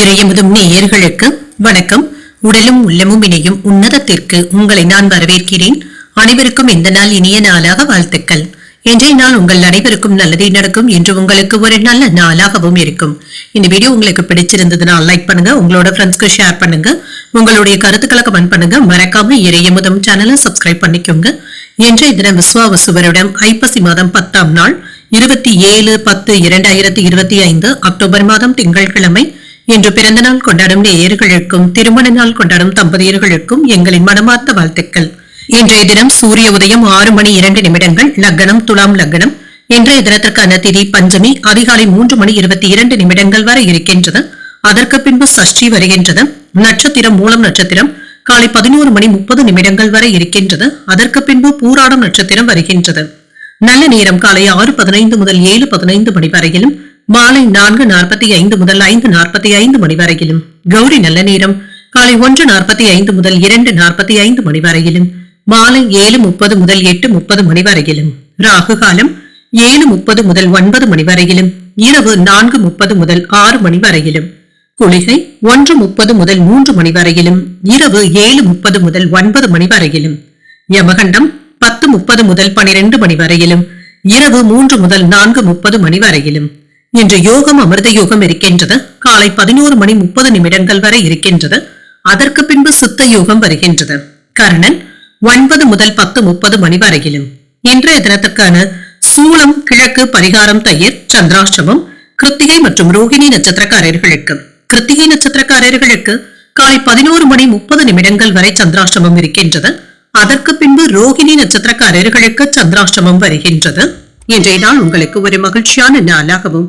இறையமுதும் நேயர்களுக்கு வணக்கம். உடலும் உள்ளமும் இணையும் உன்னதத்திற்கு உங்களை நான் வரவேற்கிறேன். அனைவருக்கும் இந்த நாள் இனிய நாளாக வாழ்த்துக்கள். இன்றைய நாள் உங்கள் அனைவருக்கும் நல்லதே நடக்கும் என்று உங்களுக்கு ஒரு நல்ல நாளாகவும் இருக்கும். இந்த வீடியோ உங்களுக்கு பிடிச்சிருந்ததுன்னா லைக் பண்ணுங்க உங்களோட ஃப்ரெண்ட்ஸ்க்கு ஷேர் பண்ணுங்க உங்களுடைய கருத்துக்களை கமெண்ட் பண்ணுங்க. மறக்காம இறையமுதம் சேனலை சப்ஸ்கிரைப் பண்ணிக்கோங்க. இன்றைய தினம் விஸ்வாவசு வருடம் ஐப்பசி மாதம் பத்தாம் நாள் இருபத்தி ஏழு பத்து இரண்டாயிரத்தி இருபத்தி ஐந்து அக்டோபர் மாதம் திங்கட்கிழமை இன்று பிறந்த நாள் கொண்டாடும் நேயர்களுக்கும் திருமண நாள் கொண்டாடும் தம்பதியர்களுக்கும் எங்களின் மனமார்ந்த வாழ்த்துக்கள். இன்றைய தினம் சூரிய உதயம் ஆறு மணி இரண்டு நிமிடங்கள் லக்னம் துலாம் லக்னம். இன்றைய தினத்திற்கான திதி பஞ்சமி அதிகாலை மூன்று மணி இருபத்தி இரண்டு நிமிடங்கள் வரை இருக்கின்றது. அதற்கு பின்பு சஷ்டி வருகின்றது. நட்சத்திரம் மூலம் நட்சத்திரம் காலை பதினோரு மணி முப்பது நிமிடங்கள் வரை இருக்கின்றது. அதற்கு பின்பு பூராடம் நட்சத்திரம் வருகின்றது. நல்ல நேரம் காலை ஆறு பதினைந்து முதல் ஏழு பதினைந்து மணி வரையிலும் மாலை நான்கு நாற்பத்தி ஐந்து முதல் ஐந்து நாற்பத்தி ஐந்து மணி வரையிலும். கௌரி நல்ல நேரம். காலை ஒன்று நாற்பத்தி ஐந்து முதல் இரண்டு நாற்பத்தி ஐந்து மணி வரையிலும். மாலை ஏழு முப்பது முதல் எட்டு முப்பது மணி வரையிலும். ராகு காலம் ஏழு முப்பது முதல் ஒன்பது மணி வரையிலும். இரவு நான்கு முப்பது முதல் ஆறு மணி வரையிலும். குளிகை ஒன்று முப்பது முதல் மூன்று மணி வரையிலும். இரவு ஏழு முப்பது முதல் ஒன்பது மணி வரையிலும். யமகண்டம் பத்து முப்பது முதல் பனிரெண்டு மணி வரையிலும். இரவு மூன்று முதல் நான்கு முப்பது மணி வரையிலும். இன்று யோகம் அமிர்த யோகம் இருக்கின்றது. காலை பதினோரு மணி முப்பது நிமிடங்கள் வரை இருக்கின்றது. அதற்கு பின்பு சித்த யோகம் வருகின்றது. கர்ணன் ஒன்பது முதல் பத்து முப்பது மணி வரையிலும். இன்றைய தினத்துக்கான சூளம் கிழக்கு பரிகாரம் தயிர் சந்திராஷ்டமம் கிருத்திகை மற்றும் ரோகிணி நட்சத்திரக்காரர்களுக்கு. கிருத்திகை நட்சத்திரக்காரர்களுக்கு காலை பதினோரு மணி முப்பது நிமிடங்கள் வரை சந்திராஷ்டமம் இருக்கின்றது. அதற்கு பின்பு ரோகிணி நட்சத்திரக்காரர்களுக்கு சந்திராஷ்டமம் வருகின்றது. இன்றைய நாள் உங்களுக்கு ஒரு மகிழ்ச்சியான நாளாகவும்